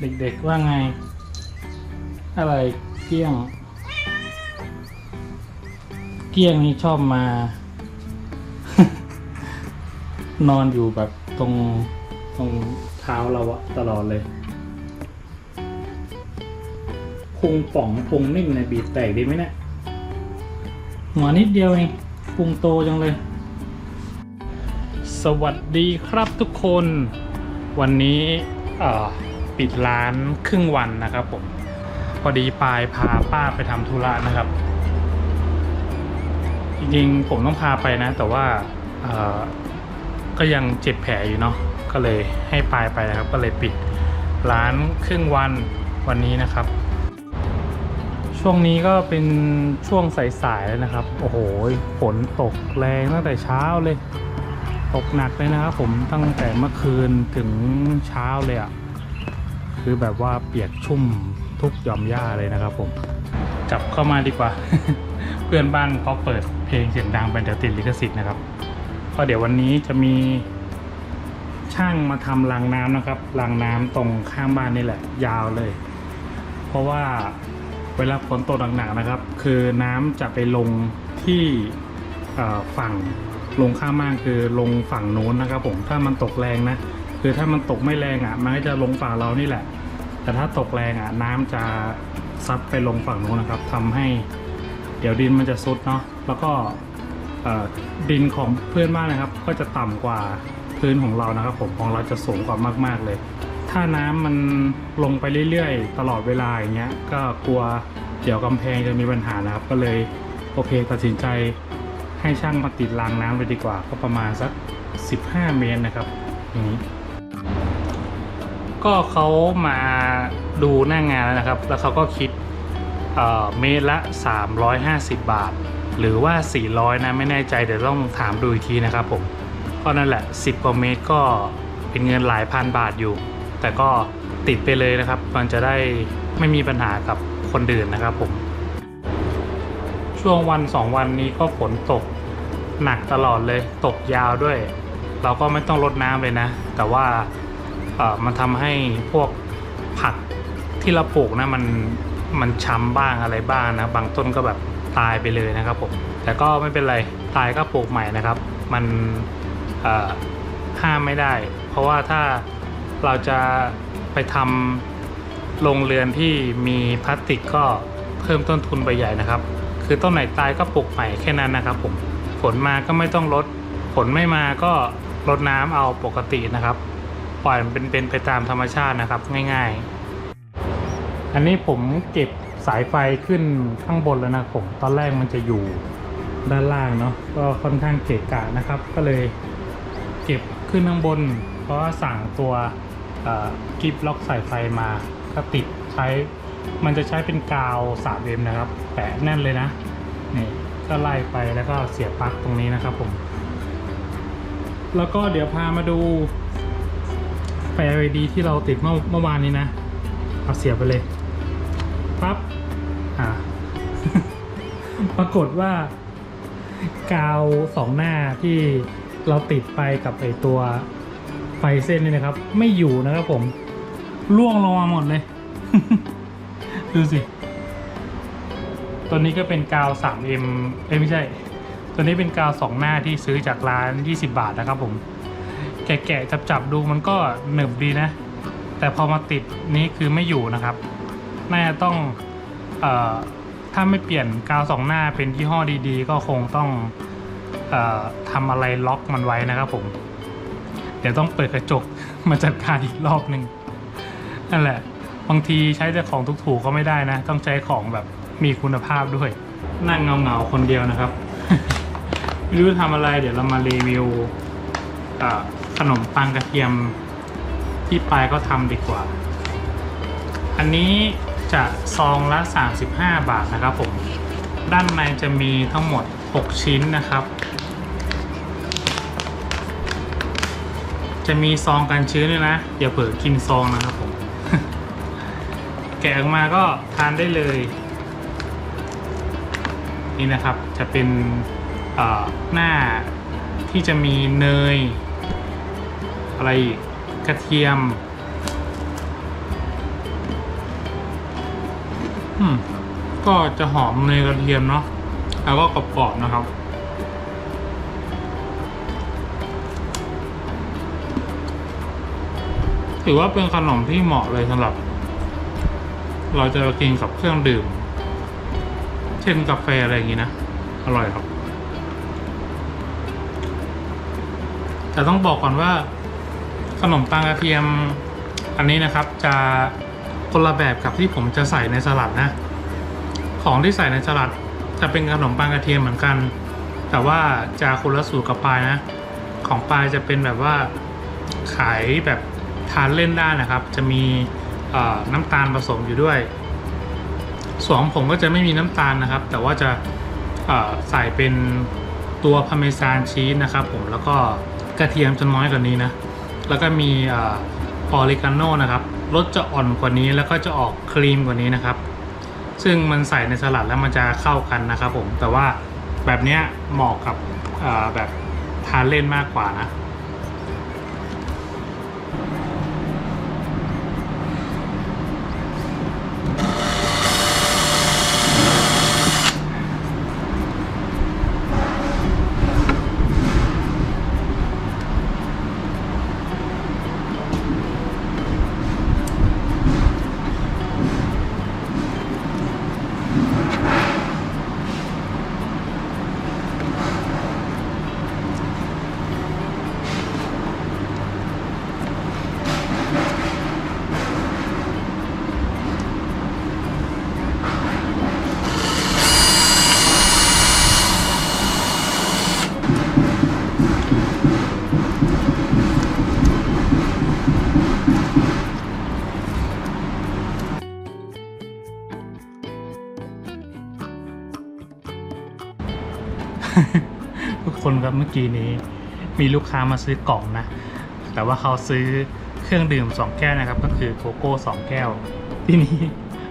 เด็กๆว่าไง อะไรเกี้ยง เกี้ยงนี่ชอบมา นอนอยู่แบบตรงตรงเท้าเราอะตลอดเลยพุงป่องพุงนิ่มในยบีบแตกดีไหมเนี่ยหัวนิดเดียวเองพุงโตจังเลย สวัสดีครับทุกคน วันนี้อ่อ ปิดร้านครึ่งวันนะครับผมพอดีปายพาป้าไปทำธุระนะครับ จริงๆผมต้องพาไปนะ แต่ว่าก็ยังเจ็บแผลอยู่เนาะก็เลยให้ปายไปนะครับ ก็เลยปิดร้านครึ่งวันวันนี้นะครับ ช่วงนี้ก็เป็นช่วงสายๆแล้วนะครับ โอ้โหฝนตกแรงตั้งแต่เช้าเลย ตกหนักเลยนะครับผมตั้งแต่เมื่อคืนถึงเช้าเลยอะ่ะ คือแบบว่าเปียกชุ่มทุกยอมหญ้าเลยนะครับผมกลับเข้ามาดีกว่า เพื่อนบ้านเขาเปิดเพลงเสียงดังไปเดี๋ยวติดลิขสิทธิ์นะครับเพราะเดี๋ยววันนี้จะมีช่างมาทำรางน้ำนะครับรางน้ำตรงข้างบ้านนี่แหละ ยาวเลย เพราะว่าเวลาฝนตกหนักๆนะครับ คือน้ำจะไปลงที่ฝั่งลงข้างบ้านคือลงฝั่งโน้นนะครับผมถ้ามันตกแรงนะ คือถ้ามันตกไม่แรงอะมันก็จะลงฝั่งเรานี่แหละ แต่ถ้าตกแรงอะน้ำจะซัดไปลงฝั่งโน้นนะครับทำให้เดี๋ยวดินมันจะซุดเนาะแล้วก็ดินของเพื่อนบ้านนะครับ ก็จะต่ำกว่าพื้นของเรานะครับ ผมของเราจะสูงกว่ามากๆเลย ถ้าน้ำมันลงไปเรื่อยๆ ตลอดเวลาอย่างเงี้ยก็กลัวเดี๋ยวกำแพงจะมีปัญหานะครับ ก็เลยโอเคตัดสินใจให้ช่างมาติดรางน้ำเลยดีกว่า ก็ประมาณสัก 15 เมตรนะครับอย่างนี้ ก็เขามาดูหน้างานแล้วนะครับ แล้วเขาก็คิดเเมตรละ 350 บาท หรือว่า 400 นะไม่แน่ใจเดี๋ยวต้องถามดูอีกทีนะครับผมก็นั่นแหละ 10กว่าเมตรก็เป็นเงินหลายพันบาทอยู่ แต่ก็ติดไปเลยนะครับ มันจะได้ไม่มีปัญหากับคนอื่นนะครับผม ช่วงวัน 2 วันนี้ก็ฝนตกหนักตลอดเลยตกยาวด้วย เราก็ไม่ต้องลดน้ำเลยนะ แต่ว่า มันทำให้พวกผักที่เราปลูกนะมันมันช้ำบ้างอะไรบ้างนะบางต้นก็แบบตายไปเลยนะครับผมแต่ก็ไม่เป็นไรตายก็ปลูกใหม่นะครับ มันห้ามไม่ได้ เพราะว่าถ้าเราจะไปทำโรงเรือนที่มีพลาสติกก็เพิ่มต้นทุนไปใหญ่นะครับ คือต้นไหนตายก็ปลูกใหม่แค่นั้นนะครับผมฝนมาก็ไม่ต้องลดฝนไม่มาก็ลดน้ำเอาปกตินะครับ ปล่อยมันเป็นเป็นไปตามธรรมชาตินะครับง่ายๆ อันนี้ผมเก็บสายไฟขึ้นข้างบนแล้วนะผมตอนแรกมันจะอยู่ด้านล่างเนาะก็ค่อนข้างเกะกะนะครับ ก็เลยเก็บขึ้นข้างบน เพราะว่าสั่งตัวกิฟล็อกสายไฟมาก็ติดใช้มันจะใช้เป็นกาว 3M นะครับ แปะแน่นเลยนะนี่ก็ไล่ไปแล้วก็เสียบปลั๊กตรงนี้นะครับผม แล้วก็เดี๋ยวพามาดู ฟ LED ที่เราติดเมื่อเมื่อวานนี้นะ เอาเสียบไปเลยปั๊บอ่า ปรากฏว่ากาวสองหน้าที่เราติดไปกับไอตัวไฟเส้นนี่นะครับ ไม่อยู่นะครับผมล่วงลงมาหมดเลย ดูสิ ตัวนี้ก็เป็นกาว 3M เอ้ยไม่ใช่ ตัวนี้เป็นกาวสองหน้าที่ซื้อจากร้าน 20 บาทนะครับผม แกะๆจับๆดูมันก็หนึบดีนะ แต่พอมาติดนี้คือไม่อยู่นะครับ น่าจะต้องเอ่อถ้าไม่เปลี่ยนกาวสองหน้าเป็นยี่ห้อดีๆ ก็คงต้องเอ่อทำอะไรล็อกมันไว้นะครับผม เดี๋ยวต้องเปิดกระจกมาจัดการอีกรอบหนึ่งนั่นแหละ บางทีใช้แต่ของถูกๆก็ไม่ได้นะ ต้องใช้ของแบบมีคุณภาพด้วย นั่งเงาๆคนเดียวนะครับไม่รู้ทำอะไรเดี๋ยวเรามารีวิวอ่อ ขนมปังกระเทียมที่ปลายก็ทำดีกว่า อันนี้จะซองละ 35 บาทนะครับผม ด้านในจะมีทั้งหมด 6 ชิ้นนะครับ จะมีซองกันชื้นด้วยนะ อย่าเผลอกินซองนะครับผม แกะออกมาก็ทานได้เลย นี่นะครับจะเป็นหน้าที่จะมีเนย อะไรกกระเทียมอืมก็จะหอมในกระเทียมเนาะแล้วก็กรอบๆนะครับถือว่าเป็นขนมที่เหมาะเลยสำหรับ เราจะกินกับเครื่องดื่ม เช่นกาแฟอะไรอย่างนี้นะ อร่อยครับ แต่ต้องบอกก่อนว่า ขนมปังกระเทียมอันนี้นะครับจะคนละแบบกับที่ผมจะใส่ในสลัดนะ ของที่ใส่ในสลัดจะเป็นขนมปังกระเทียมเหมือนกัน แต่ว่าจะคนละสูตรกับปลายนะ ของปลายจะเป็นแบบว่าขายแบบทานเล่นได้นะครับ จะมีน้ำตาลผสมอยู่ด้วยส่วนของผมก็จะไม่มีน้ำตาลนะครับ แต่ว่าจะใส่เป็นตัวพาเมซานชีสนะครับผมแล้วก็กระเทียมจะน้อยกว่านี้นะ แล้วก็มีออริกาโนนะครับรสจะอ่อนกว่านี้แล้วก็จะออกครีมกว่านี้นะครับ ซึ่งมันใส่ในสลัดแล้วมันจะเข้ากันนะครับผมแต่ว่าแบบเนี้ยเหมาะกับแบบทานเล่นมากกว่านะ ครับเมื่อกี้นี้ มีลูกค้ามาซื้อกล่องนะ แต่ว่าเขาซื้อเครื่องดื่ม2แก้วนะครับ ก็คือโกโก้2แก้ว ที่นี้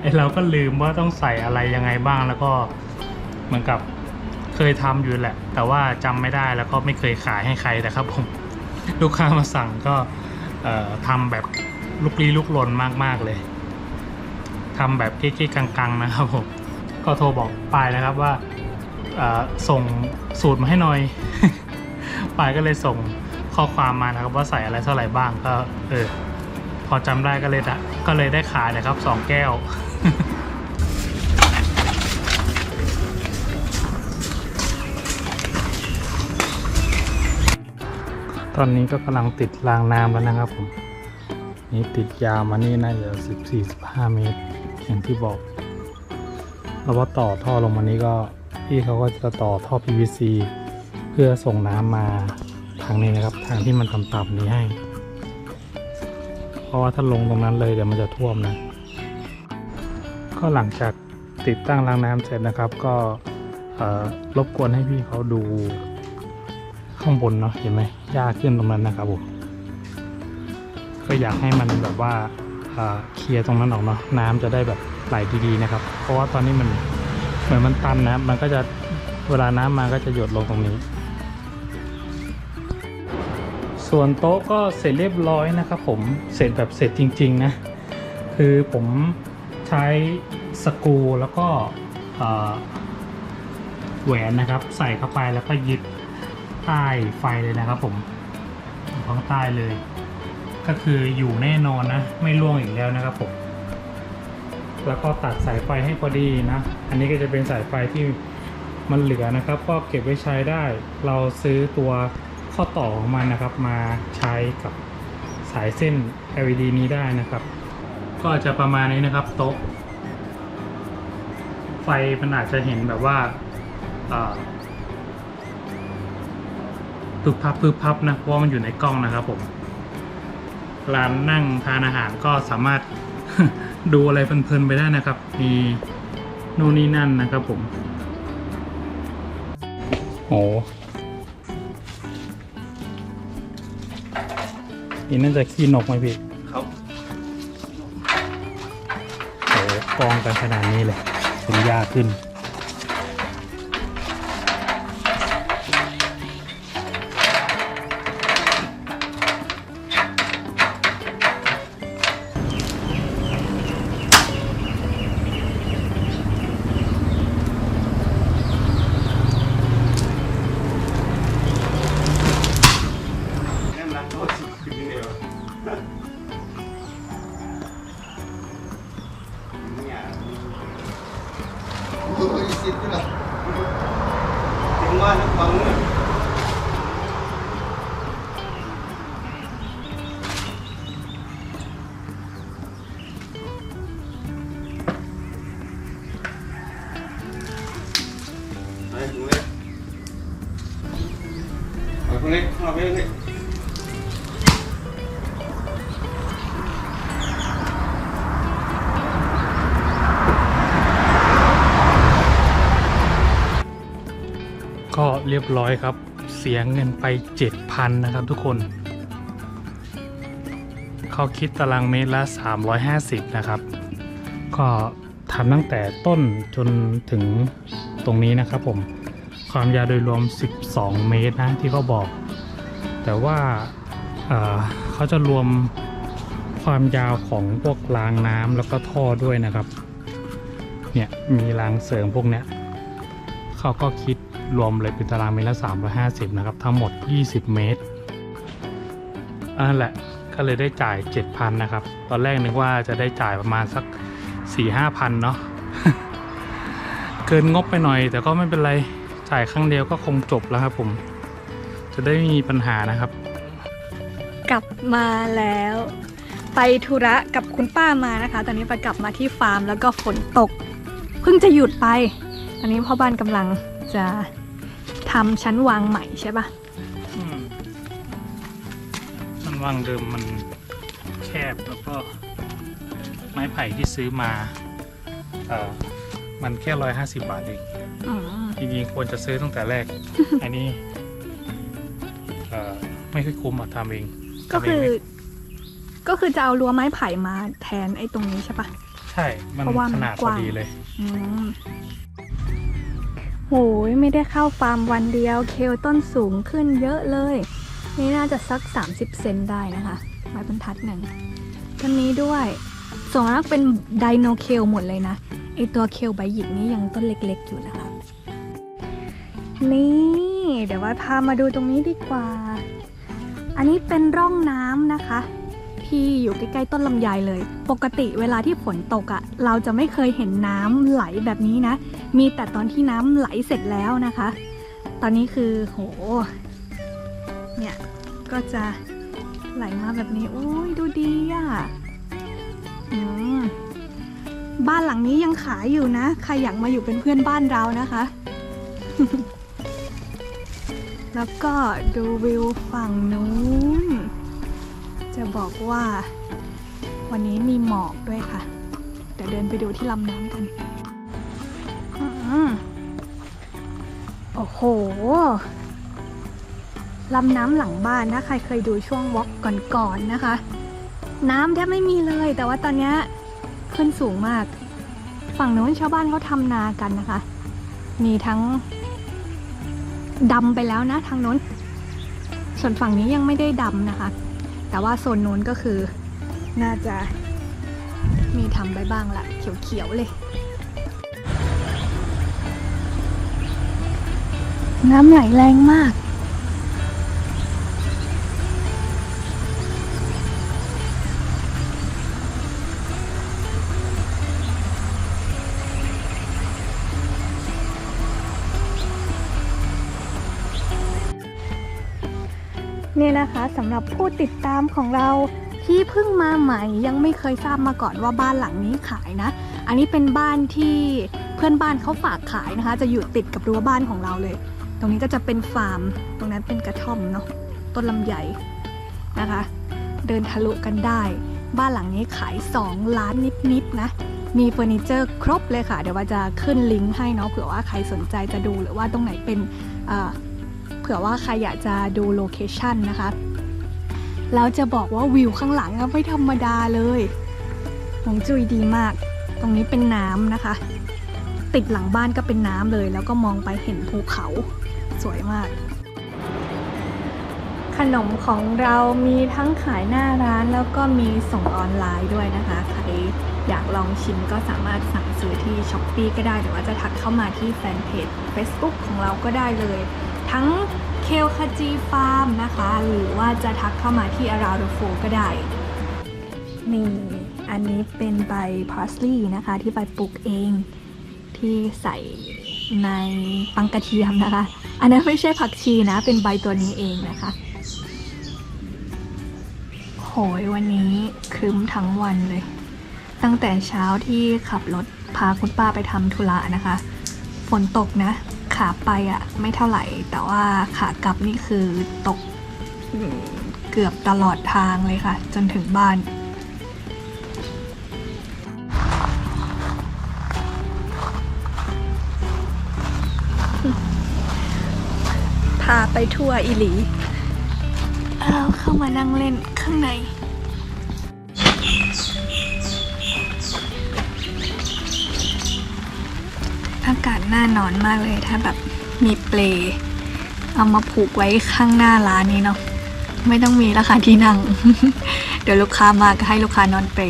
ไอเราก็ลืมว่าต้องใส่อะไรยังไงบ้างแล้วก็เหมือนกับเคยทำอยู่แหละ แต่ว่าจำไม่ได้แล้วก็ไม่เคยขายให้ใครนะครับผมลูกค้ามาสั่งก็เอ่อทำแบบลุกลี้ลุกลนมากๆเลยทำแบบเก๊กๆกังๆนะครับผมก็โทรบอกปายนะครับว่า ส่งสูตรมาให้หน่อยปายก็เลยส่งข้อความมานะครับว่าใส่อะไรเท่าไหร่บ้างก็เออพอจำได้ก็เลยได้ก็เลยได้ขายนะครับสองแก้วตอนนี้ก็กำลังติดรางน้ำแล้วนะครับผมนี่ติดยาวมานี่น่าจะสิบสี่สิบห้าเมตร อย่างที่บอก แล้วว่าต่อท่อลงมานี้ก็ พี่เขาก็จะต่อท่อ PVC เพื่อส่งน้ำมาทางนี้นะครับ ทางที่มันต่ำๆนี้ให้ เพราะว่าถ้าลงตรงนั้นเลยเดี๋ยวมันจะท่วมนะ ก็หลังจากติดตั้งรางน้ำเสร็จนะครับ ก็รบกวนให้พี่เขาดูข้างบนเนาะเห็นไหมหญ้าขึ้นตรงนั้นนะครับผมก็อยากให้มันแบบว่าเอ่อเคลียร์ตรงนั้นออกเนาะน้ำจะได้แบบไหลดีๆนะครับ เพราะว่าตอนนี้มัน เหมือนมันตันนะมันก็จะเวลาน้ำมาก็จะหยดลงตรงนี้ ส่วนโต๊ะก็เสร็จเรียบร้อยนะครับผม เสร็จแบบเสร็จจริง ๆ นะ คือผมใช้สกรูแล้วก็แหวนนะครับ ใส่เข้าไปแล้วก็ยึดใต้ไฟเลยนะครับผมข้างใต้เลย ก็คืออยู่แน่นอนนะ ไม่ร่วงอีกแล้วนะครับผม แล้วก็ตัดสายไฟให้พอดีนะ อันนี้ก็จะเป็นสายไฟที่มันเหลือนะครับ ก็เก็บไว้ใช้ได้ เราซื้อตัวข้อต่อของมันนะครับ มาใช้กับสายเส้น LED นี้ได้นะครับ ก็จะประมาณนี้นะครับโต๊ะ ไฟมันอาจจะเห็นแบบว่าพึบพับพึบพับนะเพราะมันอยู่ในกล้องนะครับผม ร้านนั่งทานอาหารก็สามารถดูอะไรเพลินๆไปได้นะครับ มีนู่นนี่นั่นนะครับผม โอ้นี่น่าจะขี้นกไหมพี่ครับโอ้กองกันขนาดนี้เลยเป็นยากขึ้นน ตรงนี้เอาไปตรงนี้ก็เรียบร้อยครับ เสียเงินไป7,000นะครับทุกคน เขาคิดตารางเมตรละ 350 นะครับ ก็ทำตั้งแต่ต้นจนถึงตรงนี้นะครับผม ความยาวโดยรวม 12 เมตรนะที่เขาบอก แต่ว่าเขาจะรวมความยาวของพวกรางน้ำแล้วก็ท่อด้วยนะครับ เนี่ยมีรางเสริมพวกเนี้ยเขาก็คิดรวมเลยเป็นตารางเมตรละ350 นะครับ ทั้งหมด 20 เมตรอันนั้นแหละก็เลยได้จ่าย 7,000 นะครับ ตอนแรกนึกว่าจะได้จ่ายประมาณสัก 4-5,000 เนาะเกินงบไปหน่อยแต่ก็ไม่เป็นไร จ่ายครั้งเดียวก็คงจบแล้วครับผม จะได้ไม่มีปัญหานะครับ กลับมาแล้ว ไปธุระกับคุณป้ามานะคะ ตอนนี้ไปกลับมาที่ฟาร์มแล้วก็ฝนตก เพิ่งจะหยุดไป ตอนนี้พ่อบ้านกำลังจะทำชั้นวางใหม่ใช่ปะอืมมันวางเดิมมันแคบแล้วก็ไม้ไผ่ที่ซื้อมา เออมันแค่ร้อยห้าสิบบาทเองอืมจ ริงๆควรจะซื้อตั้งแต่แรก อันนี้เออไม่ค่อยคุ้มอะทำเองก็คือ ทำเงไม่ก็คือจะเอารั้วไม้ไผ่มาแทนไอ้ตรงนี้ใช่ปะ ใช่ มันเพราะว่ามันขนาดกพอว้าง ดีเลย อืมโหยไม่ได้เข้าฟาร์มวันเดียวเคลต้นสูงขึ้นเยอะเลย นี่น่าจะสัก 30 เซนได้นะคะไม้บรรทัดหนึ่งต้นนี้ด้วยส่วนมากเป็นไดโนเคลหมดเลยนะไอตัวเคลใบหยิกนี้ยังต้นเล็กๆอยู่นะคะ นี่ เดี๋ยวว่าพามาดูตรงนี้ดีกว่า อันนี้เป็นร่องน้ำนะคะ ที่อยู่ใกล้ๆต้นลำไยเลย ปกติเวลาที่ฝนตกอะ่ะ เราจะไม่เคยเห็นน้ำไหลแบบนี้นะ มีแต่ตอนที่น้ำไหลเสร็จแล้วนะคะ ตอนนี้คือโห เนี่ยก็จะไหลมาแบบนี้โอ้ยดูดีอะ่ะบ้านหลังนี้ยังขายอยู่นะ ใครอยากมาอยู่เป็นเพื่อนบ้านเรานะคะ แล้วก็ดูวิวฝั่งนู้น จะบอกว่า วันนี้มีหมอกด้วยค่ะ เดี๋ยวเดินไปดูที่ลำน้ำกันอโอ้โห ลำน้ำหลังบ้านนะใครเคยดูช่วงวอล์กก่อนๆนะคะ น้ำแทบไม่มีเลย แต่ว่าตอนนี้ขึ้นสูงมาก ฝั่งนู้นชาวบ้านเขาทำนากันนะคะ มีทั้ง ดำไปแล้วนะทางโน้น ส่วนฝั่งนี้ยังไม่ได้ดำนะคะ แต่ว่าโซนโน้นก็คือน่าจะมีทำไปบ้างละเขียวๆเลย น้ำไหลแรงมาก นี่นะคะสำหรับผู้ติดตามของเราที่เพิ่งมาใหม่ยังไม่เคยทราบมาก่อนว่าบ้านหลังนี้ขายนะ อันนี้เป็นบ้านที่เพื่อนบ้านเขาฝากขายนะคะ จะอยู่ติดกับรั้วบ้านของเราเลย ตรงนี้ก็จะเป็นฟาร์ม ตรงนั้นเป็นกระท่อมเนาะต้นลำไยนะคะ เดินทะลุกันได้ บ้านหลังนี้ขาย 2 ล้านนิดๆนะมีเฟอร์นิเจอร์ครบเลยค่ะ เดี๋ยวว่าจะขึ้นลิงก์ให้เนาะเผื่อว่าใครสนใจจะดูหรือว่าตรงไหนเป็น เผื่อว่าใครอยากจะดูโลเคชันนะคะแล้วจะบอกว่าวิวข้างหลังไม่ธรรมดาเลยหงจุยดีมาก ตรงนี้เป็นน้ำนะคะ ติดหลังบ้านก็เป็นน้ำเลย แล้วก็มองไปเห็นภูเขาสวยมาก ขนมของเรามีทั้งขายหน้าร้านแล้วก็มีส่งออนไลน์ด้วยนะคะ ใครอยากลองชิมก็สามารถสั่งซื้อที่ s h อ p e e ก็ได้ หรือว่าจะทักเข้ามาที่แฟนเพจ Facebook ของเราก็ได้เลย ทั้งเคลคาจีฟาร์มนะคะ หรือว่าจะทักเข้ามาที่ Around the f o ก็ได้ นี่อันนี้เป็นใบพาร์สลีย์นะคะ ที่ใบปลูกเองที่ใส่ในปังกระเทียมนะคะ อันนั้นไม่ใช่ผักชีนะ เป็นใบตัวนี้เองนะคะโหยวันนี้ครึ้มทั้งวันเลย ตั้งแต่เช้าที่ขับรถพาคุณป้าไปทำธุระนะคะ ฝนตกนะ ขาไปอะ่ะไม่เท่าไหร่ แต่ว่าขากลับนี่คือตกเกือบตลอดทางเลยค่ะ จนถึงบ้านพาไปทั่วอิหลีเอาเข้ามานั่งเล่นข้างใน อากาศน่านอนมากเลยถ้าแบบมีเปลเอามาผูกไว้ข้างหน้าร้านนี้เนาะไม่ต้องมีราคาที่นั่ง เดี๋ยวลูกค้ามาก็ให้ลูกค้านอนเปล